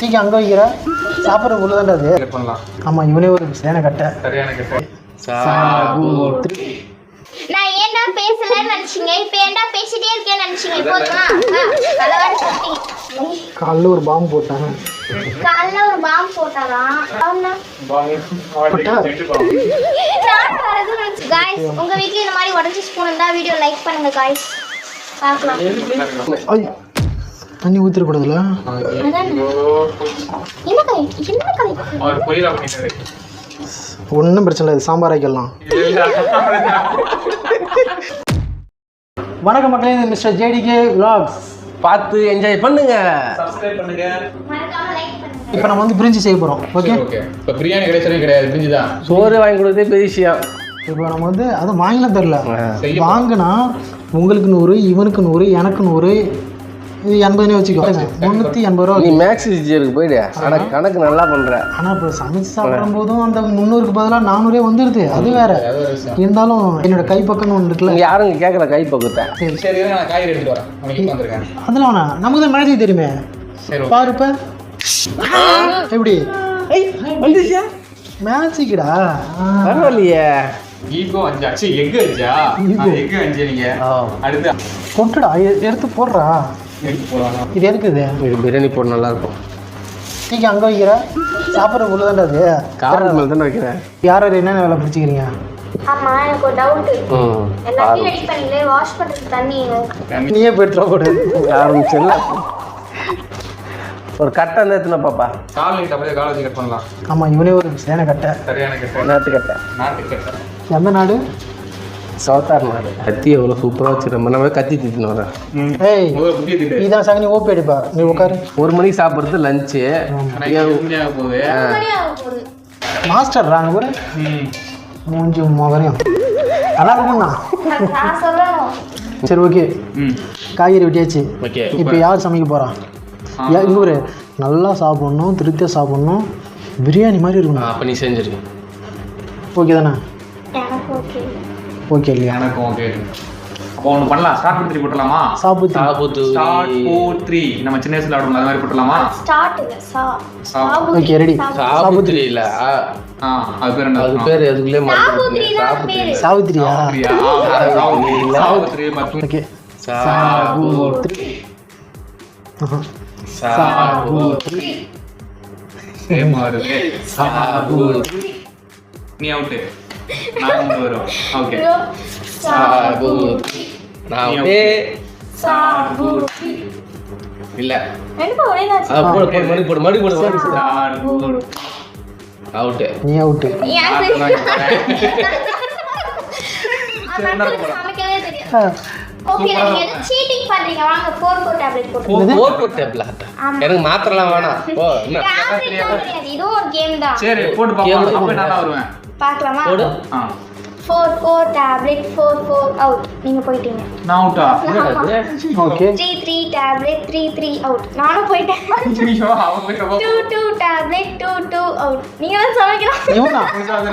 நீங்கள் அங்கே வைக்கிற? சாப்பிட்ற உள்ள தான்டா அது. Select பண்ணலாம். ஆமாம் இவனே ஒரு சேனை கட்டை. சரியான கெட்ட. நான் ஏன்டா பேசலன்னு நினைச்சீங்க? இப்ப ஏன்டா பேசிட்டே இருக்கேன்னு நினைச்சீங்க? சொல்லிட்டீங்க காலைல ஒரு பாம்பு போட்டாங்க. காலைல ஒரு பாம்பு போட்டாராம் அவனா. காய்ஸ் உங்க வீட்ல இந்த மாதிரி உடஞ்சி ஸ்பூன் இருந்தா வீடியோ லைக் பண்ணுங்க காய்ஸ் பார்க்கலாம். தண்ணி பண்ணிட்டாரு. ஒன்றும் பிரச்சனை இல்லை சாம்பார் ஆக்கிடலாம் வணக்கம் மக்களே இது மிஸ்டர் ஜேடிகே vlogs. பார்த்து என்ஜாய் பண்ணுங்க. சப்ஸ்கிரைப் பண்ணுங்க. மறக்காம லைக் பண்ணுங்க. இப்போ நம்ம வந்து பிரிஞ்சு செய்ய போகிறோம் ஓகே ஓகே இப்போ பிரியாணி கிடைச்சதே கிடையாது பிரிஞ்சுதான் சோறு வாங்கி கொடுத்ததே பெரிய விஷயம். இப்போ நம்ம வந்து அது வாங்கலாம் தெரில வாங்கினா உங்களுக்கு நூறு இவனுக்கு நூறு எனக்கு நூறு இது எண்பதுனே வச்சுக்கோ. முந்நூற்றி எண்பது ரூபா நீ மேக்ஸ் டீச்சருக்கு போயிடு. ஆனால் கணக்கு நல்லா பண்ற. ஆனால் இப்போ சமைச்சு சாப்பிடும் போதும் அந்த முந்நூறுக்கு பதிலாக நானூறே வந்துடுது அது வேற. இருந்தாலும் என்னோட கைப்பக்கம்னு ஒன்று இருக்குல்ல. இங்க யாருங்க கேட்கல கை பக்கத்தை சரி நான் காய்கறி வரேன். அதெல்லாம் வேணாம். நமக்கு தான் மேஜிக் தெரியுமே. சரி okay. பாரு இப்ப. எப்படி? மேஜிக்டா பரவாயில்லையே. ஈகோ அஞ்சா. சி எக் அஞ்சா. எக் அஞ்சு நீங்க. அடுத்து. கொட்டுடா எடுத்து போடுறா. இது எதுக்கு இது? இது பிரியாணி போட நல்லா இருக்கும் நீங்கள் அங்கே வைக்கிற? சாப்பிட்ற உள்ள தான்டா அது காரம் மேலே தானே வைக்கிறேன் யார் யார் என்னென்ன வேலை பிடிச்சிக்கிறீங்க? ஆமா எனக்கு ஒரு டவுட் ம் எல்லாத்தையும் ரெடி பண்ணீங்களே வாஷ் பண்றதுக்கு தண்ணி நீயே போயிட்டு போடு. ஆரம்பிச்சிடல ஒரு கட்டை அந்த எத்தனை பாப்பா? கால் நீட்டு அப்படியே கால் வச்சு கட் பண்ணலாம். ஆமாம் இவனே ஒரு சேனை கட்டை. சரியான கெட்ட. நாட்டு கட்டை. நாட்டு கெட்ட. எந்த நாடு? சவுத்தார் நாடு. கத்தி எவ்வளோ சூப்பராக வச்சுருந்தோம் நம்ம கத்தி வரேன் ஏய் இதான் சக நீ ஓப்பி அடிப்பா. நீ உட்காரு. ஒரு மணிக்கு சாப்பிட்றது லஞ்சு மாஸ்டர் ராங்க கூட ம். மூஞ்சி மகனையும் நல்லா சொல்லணும். சரி ஓகே காய்கறி வெட்டியாச்சு. ஓகே. இப்போ யார் சமைக்க போகிறான் இங்கே ஒரு நல்லா சாப்பிட்ணும் திருப்தியாக சாப்பிட்ணும். பிரியாணி மாதிரி இருக்கணும். அப்போ நீ செஞ்சிருக்க ஓகே தானே? ஓகே ஓகே இல்லையா எனக்கும் ஓகே அப்போ ஒன்று பண்ணலாம். ஸ்டார்ட் த்ரீ போட்டுடலாமா சாப்பிட்டு சாபுத்து ஸ்டார்ட் ஃபோர் த்ரீ நம்ம சின்ன வயசுல ஆடுவோம் அது மாதிரி போட்டுடலாமா? ஸ்டார்ட் இல்ல சா. ஓகே ரெடி சாபுத்திரி இல்ல. ஆ. அது பேர் என்ன? அது பேர் சாபுத்திரி மாட்டேன் தான் சாபுத்திரி சாவுத்திரி, மற்றும் ஓகே சாபுத்திரி. சாபுத்திரி same ஆ இருக்கு. சாபுத்திரி நீ அவுட்டு இல்ல போடு போடு மறுபடி போடு அவுட்டு நீ போட்டு எனக்கு மாத்திரலாம் வேணாம் சரி போட்டு பாப்போம் அப்ப நான் வருவேன் பார்க்கலாமா? ஆ. Four four tablet four four out நீங்க போயிட்டீங்க. நான் அவுட்டா okay three three tablet three three out நானும் போயிட்டேன். Two two tablet two two out நீங்க தான் சமைக்கலாம் இவனா?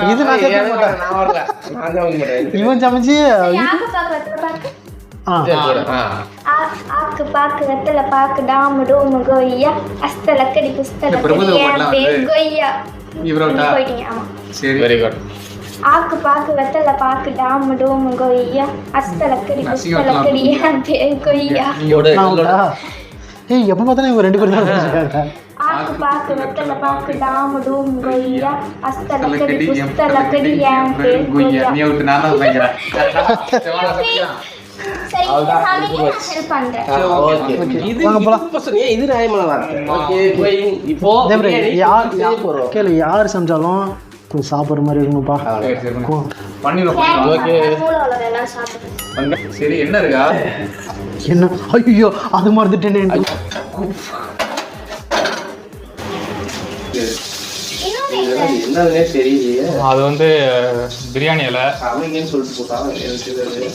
இது நான் இவன் சமைச்சு ஆக்கு பாக்கு வெத்தல பாக்கு. டாமு டோமு கொய்யா அஸ்தல கடி புஸ்தல இந்த பிரபுதேவ கடி என் பாட்டுலாம் பேர் வந்து கொய்யா. நீங்க போயிட்டீங்க ஆமா. சரி. வெரி குட் ஆக்கு பாக்கு வெத்தல பாக்கு டாமு டோமு கொய்யா அஸ்தல கடி நசிங்க புஸ்தல கடி என் பேர் கொய்யா? ஏய் எப்போ பார்த்தாலும் இவங்க ரெண்டு பேரும் தான் ஆக்கு பாக்கு வெத்தல பாக்கு டாமு டோமு கொய்யா அஸ்தல கடி புஸ்தல கடி என் பேர் கொய்யா? நீ அவுட்டு நான் தான் யார் செய்ய போறோம். கேளு யார் சமைச்சாலும் கொஞ்சம் சாப்பிட்ற மாதிரி இருக்கணும்ப்பா. சரி. பண்ணிடுவோம், என்ன இருக்கா? என்ன? ஐயோ அது மறந்துட்டேனே. இல்லை. என்னதுன்னே தெரியலையே. அது வந்து பிரியாணி இலை. சமைங்கன்னு சொல்லிட்டு போட்டாங்க. எனக்கு தெரியாது.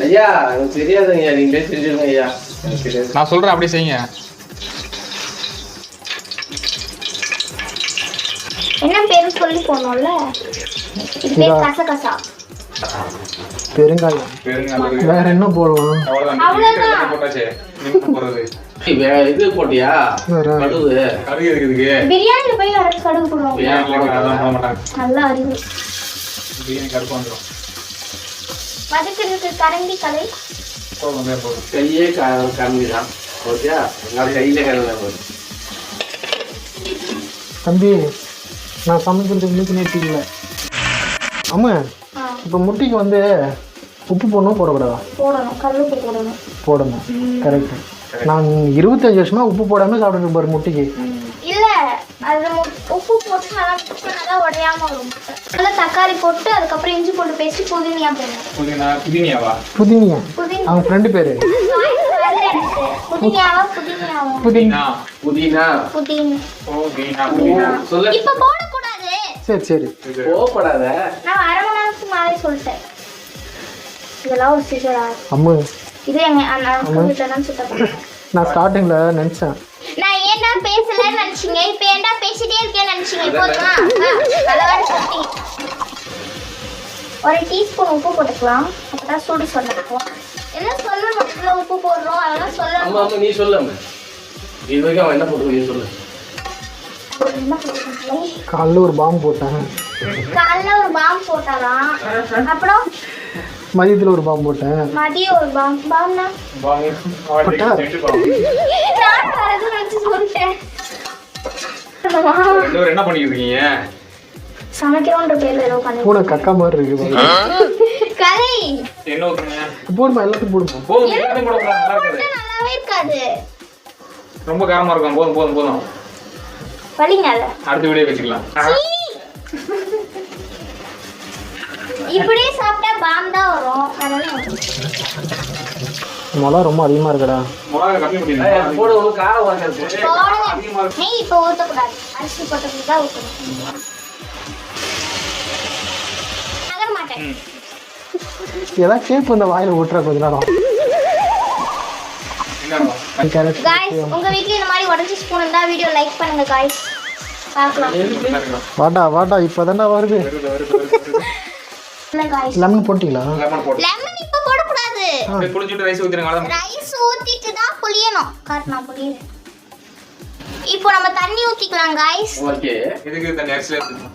ஐயா எனக்கு தெரியாதுங்க நீங்களே செஞ்சிருங்க ஐயா. எனக்கு தெரியாது. நான் சொல்றேன் அப்படி செய்யுங்க. என்ன பேரு சொல்லி போனோம்ல இது பேர் கசகசா. பெருங்காயம். வேற என்ன போடலாம் அவ்வளவுதான். போட்டாச்சு. வே- இது போட்டியா. கடுகு. கடுகு இருக்குதுக்கு பிரியாணில போய் கடுகு போடுவாங்க போட மாட்டாங்க? நல்லா அறிவு. பிரியாணி கருப்பு வந்துடும் வதக்கிறதுக்கு கரண்டி கலை. போதும் போதும். கையே க- கம்மி தான் ஓகே நான் கையில கலந்த போது தம்பி நான் சமைக்கிறது இன்னைக்கு நேற்று இல்லை. அம்மா இப்போ முட்டைக்கு வந்து உப்பு போடணும் போடக்கூடாதா? போடணும் கல்லுப்பு போடணும். போடணும். கரெக்டு நான் இருபத்தஞ்சு வருஷமா உப்பு போடாமல் சாப்பிட்டு பாரு முட்டைக்கு. இல்ல அது உப்பு போட்டு நல்லா பண்ணாதான் உடையாம வரும். நல்லா தக்காளி போட்டு அதுக்கப்புறம் இஞ்சி போட்டு பேஸ்ட் புதினியா போடணும் புதினா புதினியாவா? புதினியா? புதினா. அவங்க ஃப்ரெண்டு பேர். புதினியாவா புதினா. புதினா புதினா. புதினா. புதினா. சொல்ல இப்ப போடக்கூடாது. சரி சரி. நான் அரை மணி நேரத்துக்கு மேலே சொல்லிட்டேன். இதெல்லாம் ஒரு சீசரா அம்மு. இது எங்க வீட்டில் தான் நான் ஸ்டார்டிங்கில் நினச்சேன். நான் ஏன்டா பேசலன்னு நினைச்சீங்க? இப்ப ஏன்டா பேசிட்டே இருக்கேன்னு நினைச்சீங்க? போதுமா? ஒரு டீஸ்பூன் உப்பு போட்டுக்கலாம். அப்பதான் சூடு சொல்லணும் என்ன சொல்லணும் உப்பு போடுறோம்? அதெல்லாம் அம்மா சொல்லணும் அம்மா நீ சொல்லு அம்மா. இது வரைக்கும் அவன் என்ன போட்டு நீ சொல்லு. என்ன போடுறது? காலைல ஒரு பாம்பு போட்டேன். காலைல ஒரு பாம் போட்டாராம் அப்புறம்? மதியத்தில் ஒரு பாம்பு போட்டேன். மதியம் ஒரு பாம் பாம்னா பட்டா. நான் வரது நினைச்சு சொல்லிட்டேன். ரெண்டு பேரும் என்ன பண்ணிட்டு இருக்கீங்க சமைக்கிறோன்ற பேர்ல ஏதோ பண்ணி பூனை கக்கா மாதிரி இருக்கு பாரு. கலை. என்ன ஊத்துங்க போடுமா எல்லாத்துக்கும் போடுமா? போதும் எல்லாத்தையும் போட கூடாது, நல்லா இருக்காது. நல்லாவே இருக்காது. ரொம்ப காரமா இருக்கும். போதும் போதும் போதும். வலிங்க. அடுத்த வீடியோ வச்சுக்கலாம். இப்படியே சாப்பிட்டா பாம் தான் வரும். அதனால மிளகா ரொம்ப அதிகமாக இருக்குடா. மிளகா கம்மி பண்ணிடுங்க. போடு ஒன்றும் காரம் வாங்கிறது போடுங்க. நெய் இப்போ ஊற்றக்கூடாது அரிசி போட்டதுக்கு தான் ஊற்றணும் நகர மாட்டேன். ஏதாவது கேக் வந்து வாயில் விட்டுற கொஞ்ச நேரம். காய்ஸ் உங்க வீட்ல இந்த மாதிரி உடஞ்சி ஸ்பூன் இருந்தா வீடியோ லைக் பண்ணுங்க காய்ஸ் வாடா வாடா இப்போ வருது. இல்ல லெமன் போட்டிங்களா? லெமன் போட்டு லெமன் இப்போ போடக்கூடாது. அப்படியே புளிச்சுட்டு ரைஸ் ஊத்திருங்க அவ்வளவுதான். ரைஸ் ஊத்திட்டு தான் புளியணும். காட்டு நான் புளியுறேன் இப்போ நம்ம தண்ணி ஊத்திக்கலாம் காய்ஸ் ஓகே இதுக்கு தண்ணி எடுத்துக்கணும்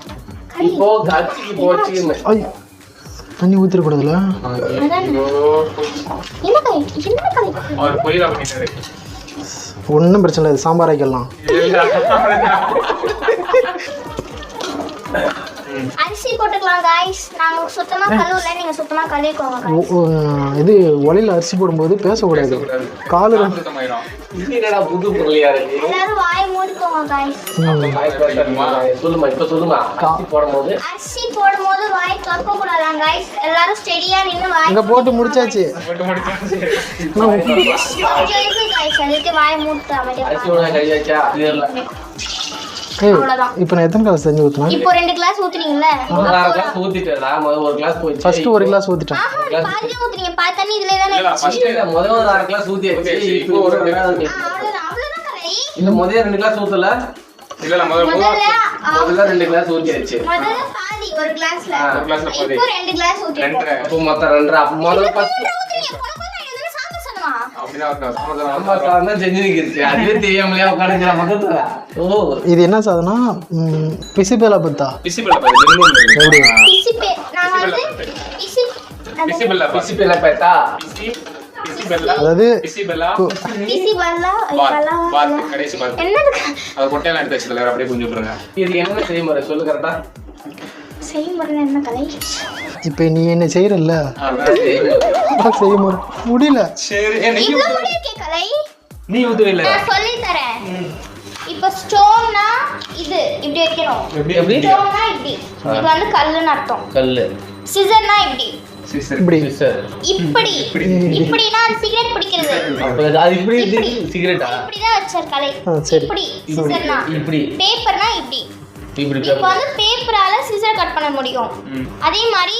இப்போ கட்சிக்கு போச்சு. ஐ தண்ணி பொரியலா பண்ணிட்டாரு. ஒன்றும் பிரச்சனை இல்லை சாம்பார் வைக்கலாம். அரிசி போட்டுக்கலாம் காய்ஸ் நாங்க சுத்தமா கழுவல. நீங்க சுத்தமா கழுவிக்கோங்க இது ஒலையில் அரிசி போடும்போது பேசக்கூடாது. காலு என்னடா புது பொருளியா இருக்கு? எல்லாரும் வாய் மூடிக்கோங்க காய்ஸ் சொல்லுமா இப்ப சொல்லுமா? காஃபி போடும்போது? அரிசி போடும்போது வாய் திறக்க கூடாதான் காய்ஸ் எல்லாரும் ஸ்டெடியா நின்னு வாய் இங்கே போட்டு முடிச்சாச்சு. போட்டு முடிச்சாச்சு. கொஞ்சம் இருக்கு காய்ஸ் அதுக்கு வாய் மூட்டு அமைதியா அரிசியோட கை வச்சா தெரியல அவ்வளவுதான். இப்போ நான் எத்தனை கிளாஸ் செஞ்சு ஊற்றினா இப்போ ரெண்டு கிளாஸ் ஊத்துனீங்கல்ல? ஒரு கிளாஸ் ஊத்திட்டேன். முதல்ல ஒரு கிளாஸ் போயிடுச்சு. ஃபஸ்ட்டு ஒரு கிளாஸ் ஊற்றிட்டேன் ஆமா பாதி ஊத்துனீங்க. பாதி தண்ணி இதுல தானே இல்ல, இருந்துச்சு. first இல்ல, முதல்ல ஒரு அரை கிளாஸ் ஊத்தியாச்சு. இப்போ ஒரு அவ்வளவுதான். கலை இல்ல முதல்ல ரெண்டு கிளாஸ் ஊத்தல. இல்ல இல்ல முதல்ல ரெண்டு கிளாஸ் ஊத்தியாச்சு. முதல்ல பாதி ஒரு கிளாஸ்ல ஆ, ஒரு கிளாஸ்ல பாதி. இப்போ ரெண்டு கிளாஸ் ரெண்டரை. அப்போ மொத்தம் ரெண்டரை. அப்போ முதல்ல ஃபர்ஸ்ட் இது என்ன சாதனா? பிசிபேலா பத்தா? அதாவது விட்டுருங்க இது என்ன செய்முறை? சொல்லு கரெக்டா செய்முறை என்ன கலை இப்போ நீ என்ன செய்கிறல்ல அதான் அதான் செய்ய முறை முடியல கலை நீ நான் சொல்லி தரேன். இப்போ ஸ்டோன்னா இது இப்படி வைக்கணும். எப்படி? ஸ்டோன்னா இப்படி. இது வந்து கல்லுன்னு அர்த்தம். கல்லு. சிசர்னா இப்படி. இப்படி. இப்படி. இப்படினா அது சிகரெட் பிடிக்கிறது. அப்போ அது இப்படி சிகரெட்டா? இப்படிதான் வச்சார் கலை. இப்படி. சிசர்னா. இப்படி. பேப்பர்னா இப்படி இப்படி. இப்போ வந்து பேப்பரால சிசர் கட் பண்ண முடியும். அதே மாதிரி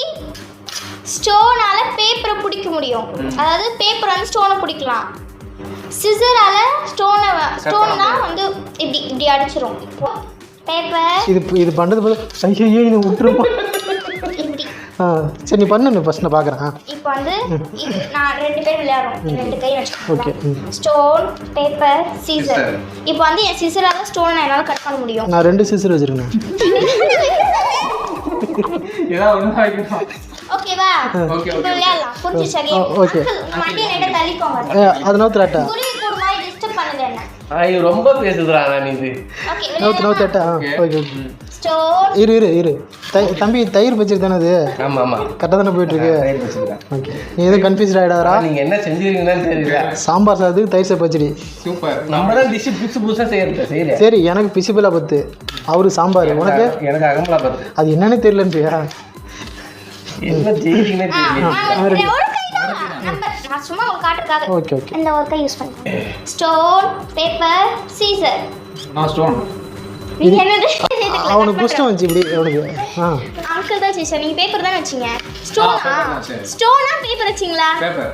ஸ்டோனால பேப்பரை பிடிக்க முடியும். அதாவது பேப்பர் வந்து ஸ்டோனை பிடிக்கலாம். சிசரால ஸ்டோனை ஸ்டோன்னா வந்து இப்படி இப்படி அடிச்சிரும். பேப்பர் இது இது பண்ணுறது ஐயோ இது விட்டுருமா சரி நீ பண்ணு நீ ஃபஸ்ட் நான் பார்க்குறேன் இப்போ வந்து நான் ரெண்டு பேர் விளையாடுறோம். ரெண்டு கை ஓகே ஸ்டோன் பேப்பர் சீசர். இப்போ வந்து என் சீசரால ஸ்டோனை என்னால் கட் பண்ண முடியும். நான் ரெண்டு சிசர் வச்சுருக்கேன். ஓகேவா ஓகே இப்போ விளையாடலாம். புரிஞ்சு சரி okay. மண்டியை லைட்டாக தள்ளிக்கோங்க. அது நோத்துலாட்டா இது ரொம்ப பேசுதுடா நான் இது. ஓகே நோத்து இரு இரு இரு. தம்பி தயிர் பச்சடி தானே அது? ஆமா ஆமா. கரெக்டாக தானே போயிட்டுருக்கு? தயிர் வச்சுக்கிறேன் ஓகே நீ எதுவும் கன்ஃபியூஸ்ட் ஆகிடாதரா நீங்க என்ன செஞ்சிருக்கீங்கன்னு தெரியல. சாம்பார் சாதத்துக்கு தயிர் சார் பச்சடி. சூப்பர். நம்ம தான் டிஷ் புதுசு புதுசா செய்யறது சரி எனக்கு பிசிபிளா பத்து. அவரு சாம்பார். உனக்கு? எனக்கு அகமலா பார்த்து அது என்னன்னு தெரியலன்றியா என்ன செய்யறீங்கன்னே தெரியல ஒரு நான் சும்மா உங்களுக்கு காட்டுறதுக்காக ஓகே ஓகே இந்த ஒரு கை யூஸ் பண்ணி ஸ்டோன் பேப்பர் சீசர் நான் ஸ்டோன் நீங்க என்னது? அவனுக்கு குஷ்டம் வந்துச்சு இப்படி அவனுக்கு. ஆ. அங்கிள் தான் சீசர் நீங்க பேப்பர் தான் வச்சீங்க? ஸ்டோனா. ஸ்டோனா பேப்பர் வச்சீங்களா? பேப்பர்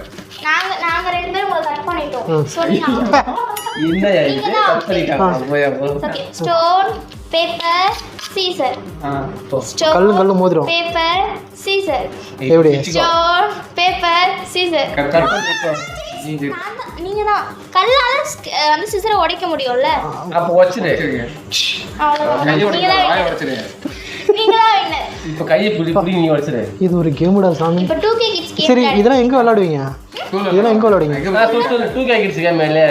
நாங்க நாங்க ரெண்டு பேரும் உங்களை கட் பண்ணிட்டோம். சொல்லி என்ன இது? கட் பண்ணிட்டாங்க. போய் அப்போ. ஓகே ஸ்டோன் பேப்பர் சீசர் கல்லு கல்லு மோதிரம். பேப்பர் சீசர் எப்படி? ஸ்டோன் பேப்பர் சீசர் நீங்க நீங்க. தான் கல்லால வந்து சிசரை உடைக்க முடியும்ல? அப்போ நீங்க தான். இப்போ கையை பிடி பிடி நீ வச்சிரு இது ஒரு கேமுடா சாமி. இப்போ 2K kids game சரி. இதெல்லாம் எங்க விளையாடுவீங்க? இதெல்லாம் எங்க விளையாடுவீங்க? கிட்ஸ் கேம் இல்லையா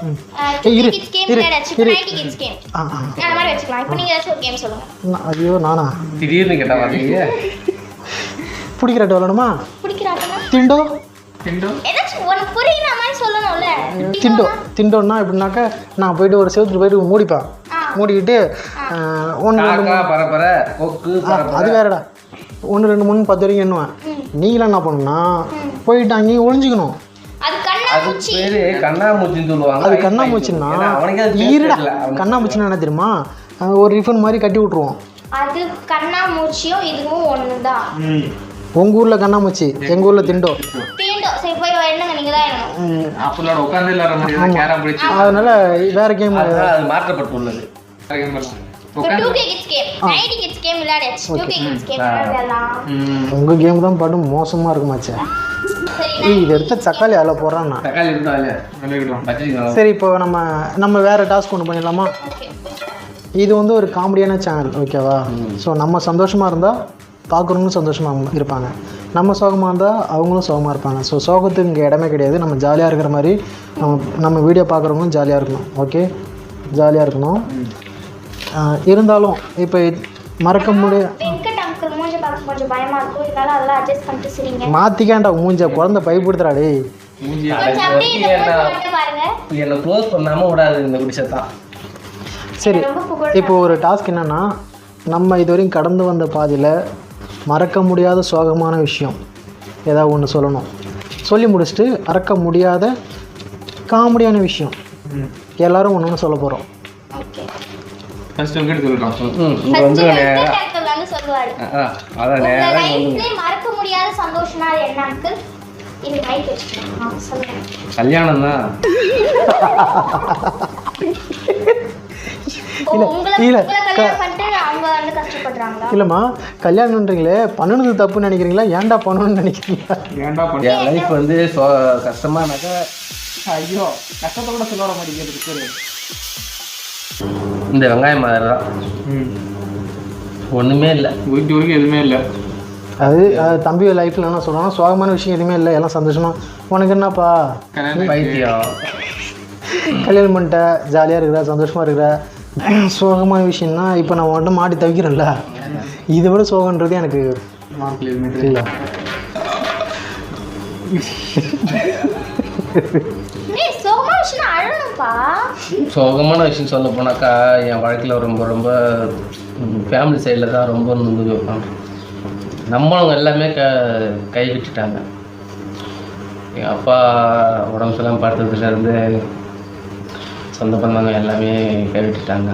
Okay, 2K இப்போ நான் வந்து அஹ், ஏய், 2K இரு, kids game இரு, விளையாடாச்சு. இப்போ இரு. 90 kids game. ஆ ஆ அந்த மாதிரி வச்சுக்கலாம். இப்போ நீங்க ஏதாச்சும் ஒரு கேம் சொல்லுங்க. நான் ஐயோ நானா திடீர்னு கேட்டா பாத்தீங்க பிடிக்கிறாட்டு விளையாடுமா பிடிக்கிறாங்கன்னா? திண்டோ கிண்டோ ஏதாச்சும் உனக்கு புரியுற மாதிரி சொல்லணும்ல. திண்டோ திண்டோன்னா எப்படின்னாக்கா நான் போயிட்டு ஒரு செவத்துல போயிட்டு மூடிப்பேன். மூடிக்கிட்டு ஒன்று அது வேறடா ஒன்று ரெண்டு மூணு பத்து வரைக்கும் எண்ணுவேன் நீங்களாம் என்ன பண்ணணும்னா போயிட்டு அங்கேயும் ஒளிஞ்சிக்கணும் அது. பேரு கண்ணாமூச்சின்னு சொல்லுவாங்க. அது கண்ணாமூச்சின்னா? என்ன தெரியுமா? ஒரு ரிஃபன் மாதிரி கட்டி விட்ருவோம் அது கண்ணாமூச்சியும் இதுவும் ஒண்ணுதான் உங்கள் ஊரில் கண்ணாமூச்சி எங்கள் ஊரில் திண்டோ? தான் அதனால வேற கேம் அது மாற்றப்பட்டுள்ளது கேம் பண்ணலாம் இப்போ உட்காந்து 2K kids game. 90 kids game விளையாடியாச்சு 2K kids game விளையாடலாம். உங்கள் கேம் தான் பாட்டு மோசமாக இருக்குமாச்சே. இது எடுத்த தக்காளி அதில் போடுறான்? நான் தக்காளி இருக்கா இல்லையா? விளையாடுவோம் வச்சிருக்கலாம் சரி இப்போ நம்ம நம்ம வேற டாஸ்க் ஒன்று பண்ணிடலாமா? ஓகே. இது வந்து ஒரு காமெடியான சேனல் ஓகேவா ஸோ நம்ம சந்தோஷமாக இருந்தால் பார்க்குறவங்களும் சந்தோஷமாக இருப்பாங்க. நம்ம சோகமாக இருந்தால் அவங்களும் சோகமாக இருப்பாங்க. ஸோ சோகத்துக்கு இங்கே இடமே கிடையாது. நம்ம ஜாலியாக இருக்கிற மாதிரி நம்ம நம்ம வீடியோ பார்க்குறவங்களும் ஜாலியாக இருக்கணும் ஓகே ஜாலியாக இருக்கணும். இருந்தாலும் இப்போ மறக்க முடிய மூஞ்ச பார்க்க கொஞ்சம் பயமா இருக்கும். இதனால அதெல்லாம் அட்ஜஸ்ட் பண்ணிட்டு சரிங்க. மாற்றிக்காண்டா மூஞ்ச குழந்தை பயப்படுத்துறா டேய். மூஞ்சி கொஞ்சம் அப்படியே இந்த மூஞ்ச மட்டும் பாருங்க. என்னை க்ளோஸ் பண்ணாம விடாது இந்த குடிசத்தான் சரி இப்போ ஒரு டாஸ்க் என்னென்னா நம்ம இதுவரையும் கடந்து வந்த பாதையில் மறக்க முடியாத சோகமான விஷயம் ஏதாவது ஒன்று சொல்லணும். சொல்லி முடிச்சுட்டு மறக்க முடியாத காமெடியான விஷயம் எல்லாரும் ஒன்று ஒன்று சொல்ல போகிறோம் ஃபர்ஸ்ட் வந்து அங்கிள் அதான் லைஃப்ல மறக்க முடியாத சந்தோஷம்னா அது என்ன அங்கிள் கல்யாணம் தான். இல்லைம்மா கல்யாணம்ன்றீங்களே பண்ணணுது தப்புன்னு நினைக்கிறீங்களா? ஏன்டா பண்ணணும்னு நினைக்கிறீங்களா? ஏன்டா பண்ண? என் லைஃப் வந்து சோ கஷ்டமானாக்கா ஐயோ கஷ்டத்தை கூட சொல்ல வர மாட்டேங்குது இந்த வெங்காயம் மாதிரி தான். ஒன்றுமே இல்லை. உயிர் வரைக்கும் எதுவுமே இல்லை. அது தம்பி லைஃப்பில் என்ன சொல்கிறாங்கன்னா சோகமான விஷயம் எதுவுமே இல்லை எல்லாம் சந்தோஷமா. உனக்கு என்னப்பா? கல்யாணம் பைத்தியம் கல்யாணம் பண்ணிட்ட ஜாலியாக இருக்கிற சந்தோஷமாக இருக்கிற. சோகமான விஷயம்னா இப்போ நான் உன்ட்ட மாட்டி தவிக்கிறேன்ல. இதை விட சோகன்றது எனக்கு மார்க்கில் எதுவுமே தெரியல ஏய் சோகமான விஷயம் அழணும்ப்பா சோகமான விஷயம் சொல்ல போனாக்கா என் வாழ்க்கையில் ரொம்ப ரொம்ப ஃபேமிலி சைடில் தான் ரொம்ப நொந்து வைப்பாங்க. நம்மளவங்க எல்லாமே க கை விட்டுட்டாங்க எங்கள் அப்பா உடம்பு சரியில்லாம பார்த்ததுலேருந்து சொந்த பந்தவங்க எல்லாமே கை விட்டுட்டாங்க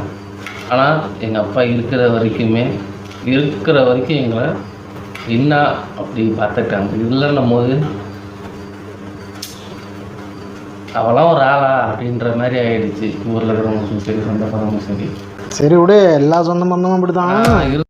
ஆனால் எங்கள் அப்பா இருக்கிற வரைக்குமே இருக்கிற வரைக்கும் எங்களை என்ன அப்படி பார்த்துட்டாங்க இல்லைன்னும் போது அவளாம் ஒரு ஆளா அப்படின்ற மாதிரி ஆயிடுச்சு. ஊரில் இருக்கிறவங்களுக்கும் சரி சொந்த பந்தவங்களுக்கும் சரி. சரி விடு எல்லா சொந்த பந்தமும் அப்படி தான் ஆனா, இரு-